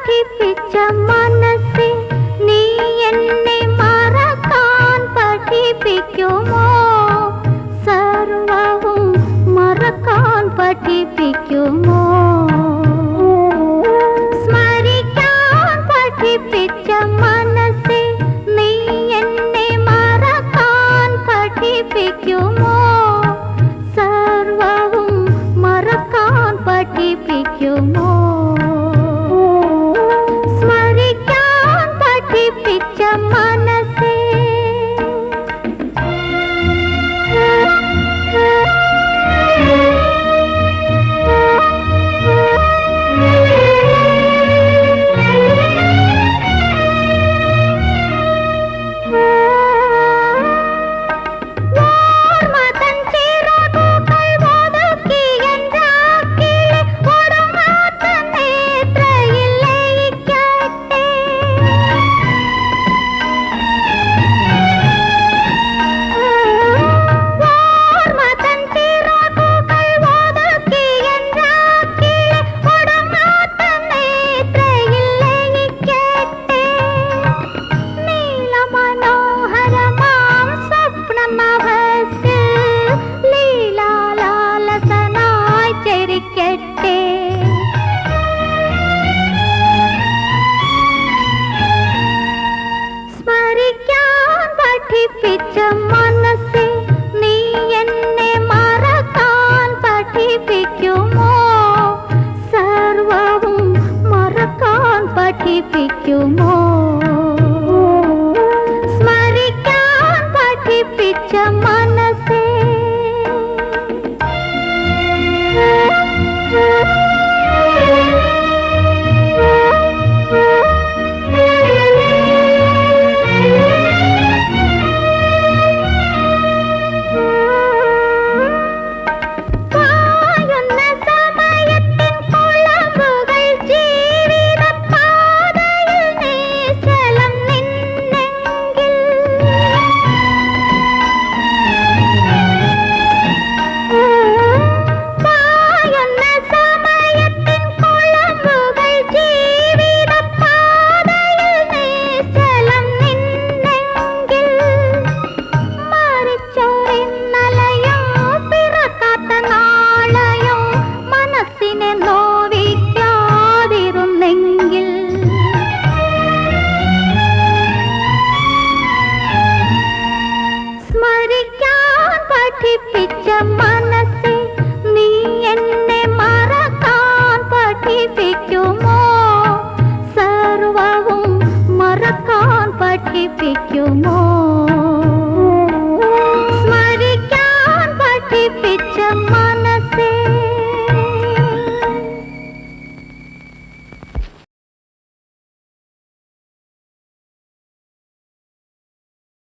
പഠിപ്പിച്ച മനസ്സെ നീ എന്നെ മറക്കാൻ പഠിപ്പിക്കുമോ? സർവവും മറക്കാൻ പഠിപ്പിക്കുമോ? സ്മരിക്കാൻ പഠിപ്പിച്ച മനസ്സെ നീ എന്നെ മറക്കാൻ പഠിപ്പിക്കുമോ? സർവവും മറക്കാൻ പഠിപ്പിക്കുമോ? പഠിപ്പിക്കുമോ? സ്മരിക്കാൻ പഠിപ്പിച്ച പഠിപ്പിച്ച മനസ്സെ നീ എന്നെ മറക്കാൻ പഠിപ്പിക്കുമോ സർവവും മറക്കാൻ പഠിപ്പിക്കുമോ